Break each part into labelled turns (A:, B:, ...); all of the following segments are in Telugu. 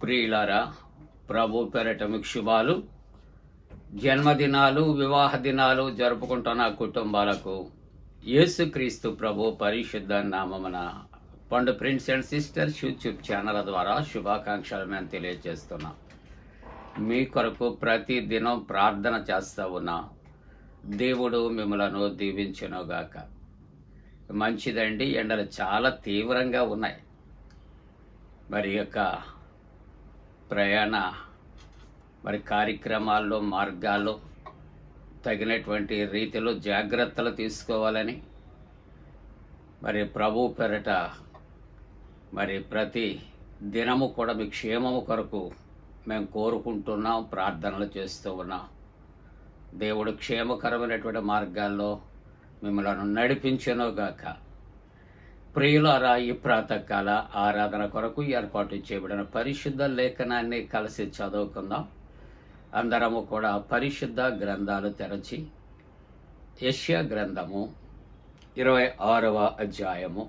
A: ప్రియులారా ప్రభు పేరట మీకు శుభాలు. జన్మదినాలు వివాహ దినాలు జరుపుకుంటున్న కుటుంబాలకు యేసుక్రీస్తు ప్రభు పరిశుద్ధ నామమున పండు friends and sisters YouTube channel ద్వారా శుభాకాంక్షలు మేము తెలియజేస్తున్నాం. మీ కొరకు ప్రతి దినం ప్రార్థన చేస్తూ ఉన్నా. దేవుడు మిమ్మలను దీవించునుగాక. మంచిదండి ఎండలు చాలా తీవ్రంగా ఉన్నాయి. మరి యొక్క ప్రయాణ మరి కార్యక్రమాల్లో మార్గాల్లో తగినటువంటి రీతిలో జాగ్రత్తలు తీసుకోవాలని మరి ప్రభు పెరట మరి ప్రతి దినము కూడా మీ క్షేమము కొరకు మేము కోరుకుంటున్నాం ప్రార్థనలు చేస్తూ ఉన్నాం. దేవుడు క్షేమకరమైనటువంటి మార్గాల్లో మిమ్మల్ని నడిపించనుగాక. ప్రియులారా ఈ ప్రాతకాల ఆరాధన కొరకు ఏర్పాటు చేయబడిన పరిశుద్ధ లేఖనాన్ని కలిసి చదువుకుందాం. అందరము కూడా పరిశుద్ధ గ్రంథాలు తెరచి
B: యష్యా గ్రంథము ఇరవై ఆరవ అధ్యాయము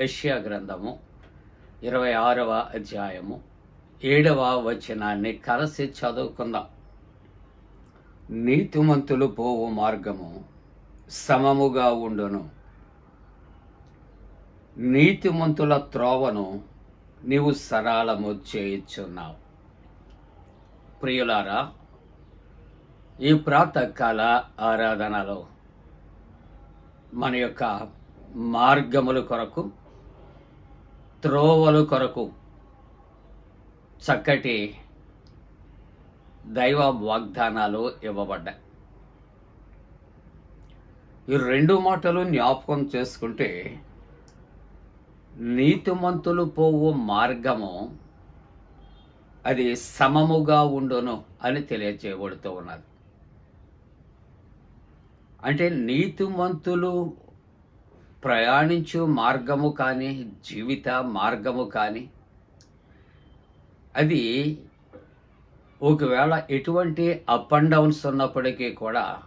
B: యష్యా గ్రంథము ఇరవై ఆరవ అధ్యాయము ఏడవ వచనాన్ని కలిసి చదువుకుందాం. నీతిమంతులు పోవు మార్గము సమముగా ఉండును. నీతిమంతుల త్రోవను నీవు సరళము చేయుచున్నావు. ప్రియులారా ఈ ప్రాతకాల ఆరాధనలో మన యొక్క మార్గముల కొరకు త్రోవలు కొరకు చక్కటి దైవ వాగ్దానాలు ఇవ్వబడ్డాయి. ఈ రెండు మాటలు జ్ఞాపకం చేసుకుంటే నీతిమంతులు పోవు మార్గము అది సమముగా ఉండును అని తెలియజేయబడుతూ ఉన్నది. అంటే నీతిమంతులు ప్రయాణించు మార్గము కానీ జీవిత మార్గము కానీ అది ఒకవేళ ఎటువంటి అప్ అండ్ డౌన్స్ ఉన్నప్పటికీ కూడా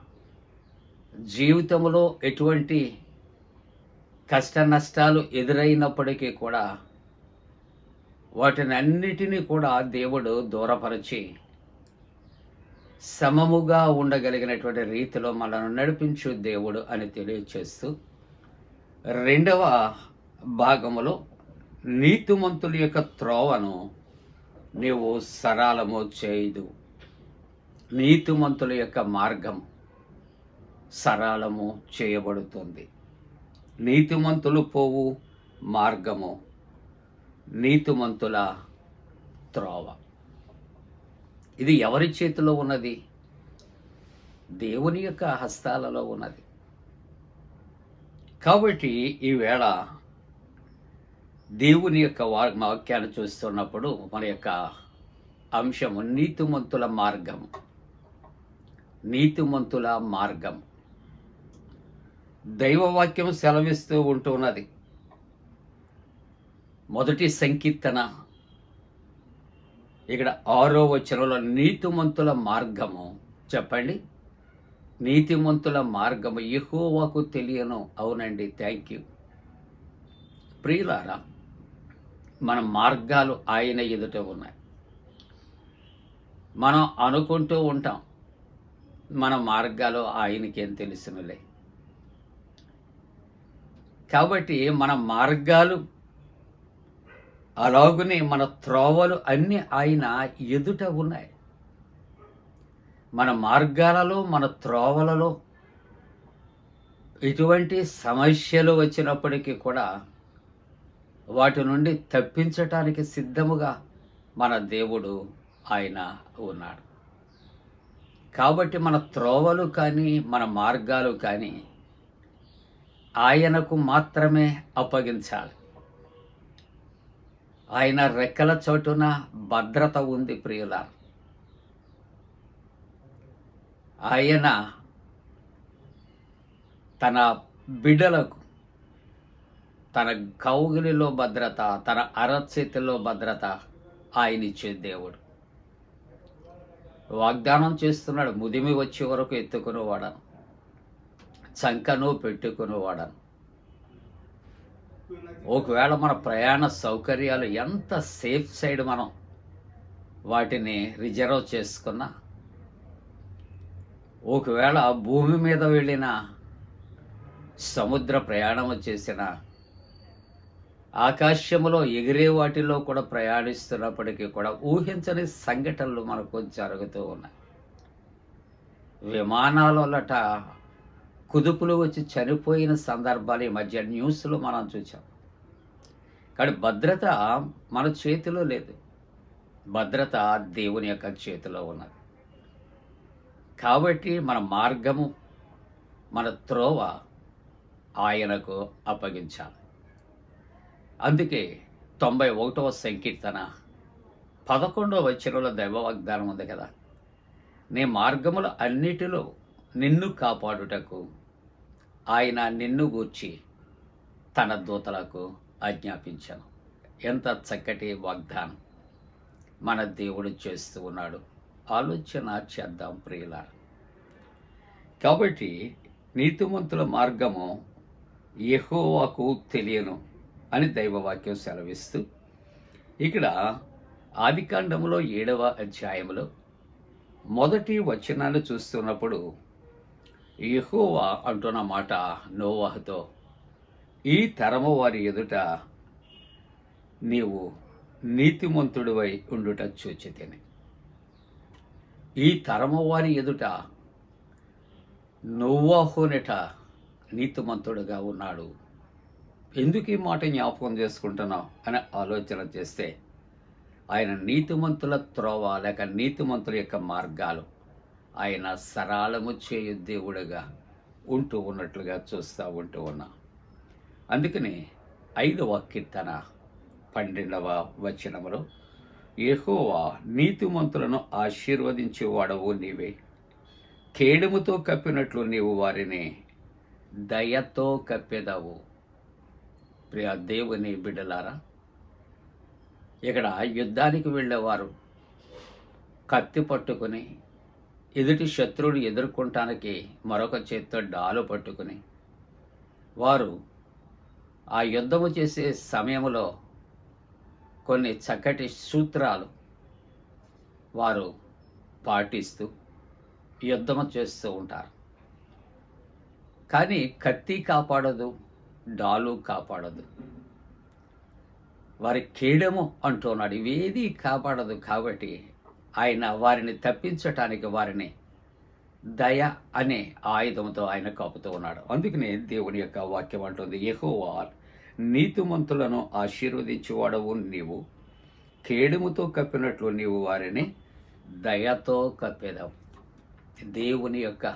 B: జీవితంలో ఎటువంటి కష్ట నష్టాలు ఎదురైనప్పటికీ కూడా వాటిని అన్నిటినీ కూడా దేవుడు దూరపరిచి సమముగా ఉండగలిగినటువంటి రీతిలో మనను నడిపించు దేవుడు అని తెలియచేస్తూ రెండవ భాగములో నీతిమంతుల యొక్క త్రోవను నీవు సరళము చేయదు. నీతిమంతుల యొక్క మార్గం సరళము చేయబడుతుంది. నీతిమంతులు పోవు మార్గము. నీతిమంతుల త్రోవ. ఇది ఎవరి చేతిలో ఉన్నది? దేవుని యొక్క హస్తాలలో ఉన్నది. కాబట్టి ఈవేళ దేవుని యొక్క వాక్యాన్ని చూస్తున్నప్పుడు మన యొక్క అంశము నీతిమంతుల మార్గం నీతిమంతుల మార్గం దైవవాక్యం సెలవిస్తూ ఉంటున్నది. మొదటి సంకీర్తన. ఇక్కడ ఆరో వచనంలో నీతిమంతుల మార్గము. చెప్పండి. నీతిమంతుల మార్గము ఎహోవాకు తెలియను. అవునండి. Thank you. ప్రియులారా మన మార్గాలు ఆయన ఎదుట ఉన్నాయి. మనం అనుకుంటూ ఉంటాం మన మార్గాలు ఆయనకేం తెలుసునులే. కాబట్టి మన మార్గాలు అలాగునే మన త్రోవలు అన్నీ ఆయన ఎదుట ఉన్నాయి. మన మార్గాలలో మన త్రోవలలో ఎటువంటి సమస్యలు వచ్చినప్పటికీ కూడా వాటి నుండి తప్పించటానికి సిద్ధముగా మన దేవుడు ఆయన ఉన్నాడు. కాబట్టి మన త్రోవలు కానీ మన మార్గాలు కానీ ఆయనకు మాత్రమే అప్పగించాలి. ఆయన రెక్కల చోటున భద్రత ఉంది ప్రియుల ఆయన తన బిడ్డలకు తన కౌగిలిలో భద్రత తన అరచేతిలో భద్రత ఆయన ఇచ్చే దేవుడు. వాగ్దానం చేస్తున్నాడు ముదిమి వచ్చే వరకు ఎత్తుకునేవాడను. చంకను పెట్టుకునేవాడను. ఒకవేళ మన ప్రయాణ సౌకర్యాలు ఎంత సేఫ్ సైడ్ మనం వాటిని రిజర్వ్ చేసుకున్నా ఒకవేళ భూమి మీద వెళ్ళిన సముద్ర ప్రయాణం చేసిన ఆకాశంలో ఎగిరే వాటిలో కూడా ప్రయాణిస్తున్నప్పటికీ కూడా ఊహించని సంఘటనలు మనకు జరుగుతూ ఉన్నాయి. విమానాలట కుదుపులు వచ్చి చనిపోయిన సందర్భాలు ఈ మధ్య న్యూస్లో మనం చూసాం కానీ భద్రత మన చేతిలో లేదు. భద్రత దేవుని యొక్క చేతిలో ఉన్నది. కాబట్టి మన మార్గము మన త్రోవ ఆయనకు అప్పగించాలి. అందుకే తొంభై ఒకటవ సంకీర్తన పదకొండవ వచనంలో దైవ వాగ్దానం ఉంది కదా. నీ మార్గముల అన్నిటిలో నిన్ను కాపాడుటకు ఆయన నిన్ను గూర్చి తన దూతలకు ఆజ్ఞాపించాను. ఎంత చక్కటి వాగ్దానం మన దేవుడు చేస్తూ ఉన్నాడు. ఆలోచన చేద్దాం ప్రియుల కాబట్టి నీతిమంతుల మార్గము ఎహోవాకు తెలియను అని దైవవాక్యం సెలవిస్తూ ఇక్కడ ఆదికాండములో ఏడవ అధ్యాయములో మొదటి వచనాన్ని చూస్తున్నప్పుడు యహోవా అంటున్న మాట నోవాహుతో ఈ తరము వారి ఎదుట నీవు నీతిమంతుడివై ఉండుట చూచితేనే. ఈ తరము వారి ఎదుట నోవాహునట నీతిమంతుడుగా ఉన్నాడు. ఎందుకు ఈ మాట జ్ఞాపకం చేసుకుంటున్నావు? అని ఆలోచన చేస్తే ఆయన నీతిమంతుల త్రోవ లేక నీతిమంతుల యొక్క మార్గాలు ఆయన సరళము చేయు దేవుడుగా ఉంటూ ఉన్నట్లుగా చూస్తూ ఉంటూ ఉన్నా. అందుకని ఐదవ కీర్తన పన్నెండవ వచనంలో ఎహోవా నీతిమంతులను ఆశీర్వదించేవాడవు నీవే. కేడుముతో కప్పినట్లు నీవు వారిని దయతో కప్పేదావు. ప్రియ దేవుని బిడ్డలారా ఇక్కడ యుద్ధానికి వెళ్ళేవారు కత్తి పట్టుకుని ఎదుటి శత్రువుని ఎదుర్కొంటానికి మరొక చేత్తో డాలు పట్టుకుని వారు ఆ యుద్ధము చేసే సమయంలో కొన్ని చక్కటి సూత్రాలు వారు పాటిస్తూ యుద్ధము చేస్తూ ఉంటారు. కానీ కత్తి కాపాడదు డాలు కాపాడదు. వారి కీడము అంటున్నాడు ఇవేది కాపాడదు కాబట్టి ఆయన వారిని తప్పించటానికి వారిని దయ అనే ఆయుధంతో ఆయన కాపుతూ ఉన్నాడు. అందుకనే దేవుని యొక్క వాక్యం అంటుంది యెహోవా నీతిమంతులను ఆశీర్వదించేవాడవు నీవు. కేడుముతో కప్పినట్లు నీవు వారిని దయతో కప్పేదావు. దేవుని యొక్క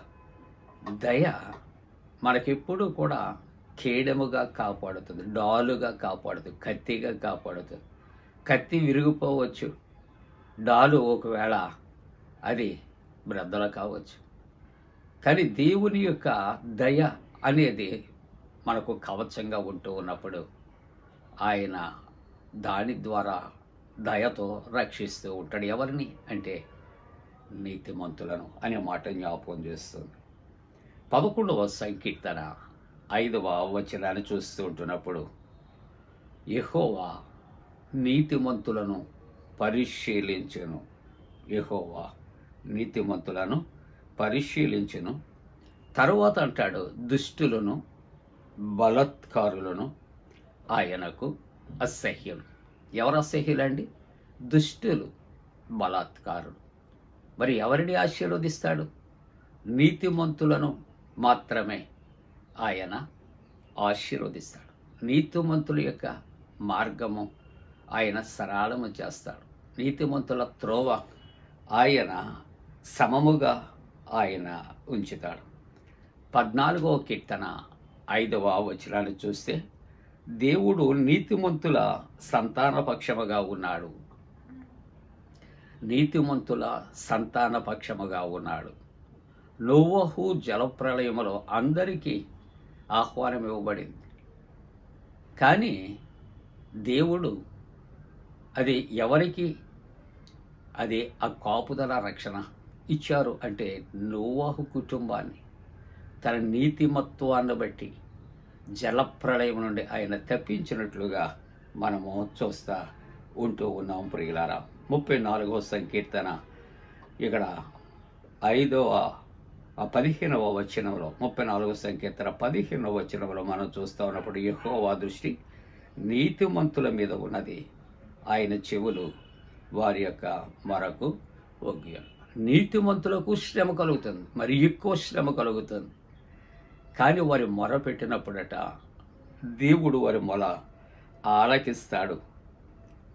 B: దయ మనకెప్పుడు కూడా కేడముగా కాపాడుతుంది డాలుగా కాపాడుతుంది కత్తిగా కాపాడుతుంది. కత్తి విరిగిపోవచ్చు డాలు ఒకవేళ అది బ్రద్దలు కావచ్చు. కానీ దేవుని యొక్క దయ అనేది మనకు కవచంగా ఉంటూ ఉన్నప్పుడు ఆయన దాని ద్వారా దయతో రక్షిస్తూ ఉంటాడు. ఎవరిని? అంటే నీతిమంతులను అనే మాట జ్ఞాపకం చేస్తుంది. పదకొండవ సంకీర్తన ఐదవ వచనాన్ని చూస్తూ ఉంటున్నప్పుడు యెహోవా నీతిమంతులను పరిశీలించెను. యహోవా నీతిమంతులను పరిశీలించెను. తరువాత అంటాడు దుష్టులను బలత్కారులను ఆయనకు అసహ్యం. ఎవరు అసహ్యులండి? దుష్టులు బలాత్కారులు. మరి ఎవరిని ఆశీర్వదిస్తాడు? నీతిమంతులను మాత్రమే ఆయన ఆశీర్వదిస్తాడు. నీతిమంతుల యొక్క మార్గము ఆయన సరళము చేస్తాడు. నీతిమంతుల త్రోవ ఆయన సమముగా ఆయన ఉంచుతాడు. పద్నాలుగవ కీర్తన ఐదవ వచనాన్ని చూస్తే దేవుడు నీతిమంతుల సంతానపక్షముగా ఉన్నాడు. నీతిమంతుల సంతానపక్షముగా ఉన్నాడు. నోవహు జలప్రళయములో అందరికీ ఆహ్వానం ఇవ్వబడింది కానీ దేవుడు అది ఎవరికి? అది ఆ కాపుదల రక్షణ ఇచ్చారు అంటే నోవాహు కుటుంబాన్ని. తన నీతిమత్వాన్ని బట్టి జలప్రళయం నుండి ఆయన తప్పించినట్లుగా మనము చూస్తా ఉంటూ ఉన్నాం ప్రియులారా. ముప్పై నాలుగవ సంకీర్తన ఇక్కడ ఐదవ ఆ పదిహేనవ వచనంలో ముప్పై నాలుగవ సంకీర్తన పదిహేనవ వచనంలో మనం చూస్తూ ఉన్నప్పుడు యెహోవా దృష్టి నీతిమంతుల మీద ఉన్నది. ఆయన చెవులు వారి యొక్క మరకు ఒగ్గియలు నీతిమంతులకు శ్రమ కలుగుతుంది మరి ఎక్కువ శ్రమ కలుగుతుంది. కానీ వారి మొర పెట్టినప్పుడట దేవుడు వారి మొల ఆలకిస్తాడు.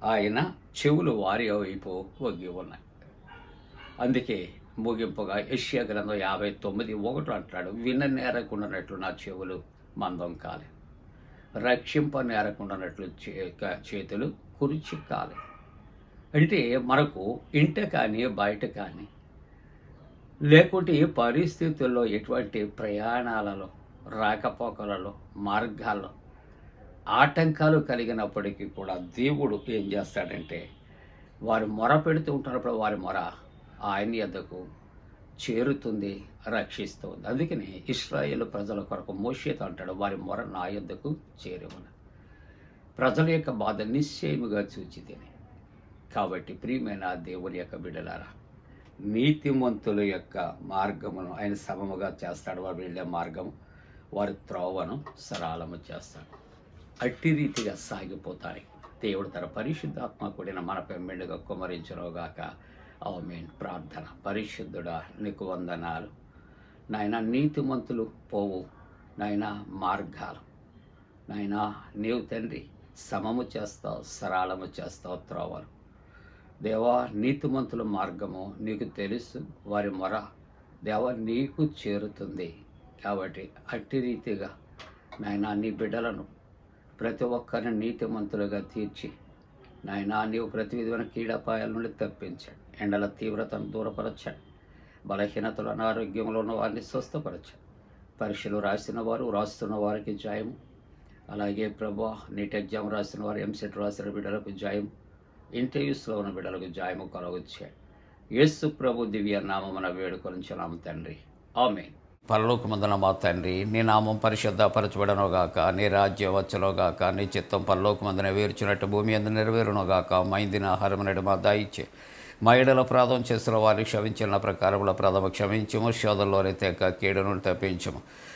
B: ఆయన చెవులు వారి వైపు ఒగ్గి ఉన్నాయి. అందుకే ముగింపుగా యష్యా గ్రంథం యాభై తొమ్మిది ఒకటి అంటాడు విన నేరకుండానట్లు నా చెవులు మందం కాలే. రక్షింప నేరకుండానట్లు చే- చేతులు కురిచి కాలే అంటే మనకు ఇంట కానీ బయట కానీ లేకుంటే ఈ పరిస్థితుల్లో ఎటువంటి ప్రయాణాలలో రాకపోకలలో మార్గాల్లో ఆటంకాలు కలిగినప్పటికీ కూడా దేవుడు ఏం చేస్తాడంటే వారు మొర పెడుతూ ఉంటున్నప్పుడు వారి మొర ఆయన ఎద్దకు చేరుతుంది రక్షిస్తుంది. అందుకని ఇస్రాయేల్ ప్రజల కొరకు మోషేత అంటాడు వారి మొర నా యొద్దకు చేరువును. ప్రజల యొక్క బాధ నిశ్చయముగా చూచి తిని కాబట్టి ప్రియమైన దేవుని యొక్క బిడలారా నీతిమంతుల యొక్క మార్గమును ఆయన సమముగా చేస్తాడు. వారు వెళ్ళే మార్గము వారి త్రోవను సరళము చేస్తాడు. అట్టి రీతిగా సాగిపోతాయి. దేవుడు తన పరిశుద్ధాత్మ కూడిన మన పెమ్మిడిగా కుమరించరోగాక అవమేన్ ప్రార్థన. పరిశుద్ధుడా నీకు వందనాలు. నాయన నీతిమంతులు పోవు. నాయన మార్గాలు. నాయన నీవు తండ్రి. సమము చేస్తావు సరళము చేస్తావు త్రోవలు. దేవా నీతిమంతుల మార్గము నీకు తెలుసు వారి మొర దేవా నీకు చేరుతుంది. కాబట్టి అట్టి రీతిగా నాయన నీ బిడ్డలను ప్రతి ఒక్కరిని నీతిమంతులుగా తీర్చి నాయన నీవు ప్రతి విధమైన కీడపాయాల నుండి తప్పించాడు. ఎండల తీవ్రతను దూరపరచాడు. బలహీనతలు అనారోగ్యంలో ఉన్న వారిని స్వస్థపరచాడు. పరీక్షలు రాసిన వారు రాస్తున్న వారికి జాయము అలాగే ప్రభా నీట్ ఎగ్జామ్ రాసిన వారు ఎంసెట్ రాసిన బిడ్డలకు జాయం ఇంటర్వ్యూస్లో ఉన్న బిడ్డలకు జాయము కొలవచ్చాడు యేసు ప్రభు దివ్య నామమున వేడుకొనిచున్నాము తండ్రి. ఆమె పరలోకమందున మా తండ్రి నీ నామం పరిశుద్ధపరచబడను గాక నీ రాజ్యం వచ్చలో గాక నీ చిత్తం పరలోకమందున వేర్చినట్టు భూమి అందు నెరవేరును గాక మైందిన ఆహారం మా దాయిచ్చే. మా ఏడల ప్రాధం చేసిన వారిని క్షమించిన ప్రకారముల ప్రథమ క్షమించము శోధంలోనే తెక్క కీడును తప్పించము.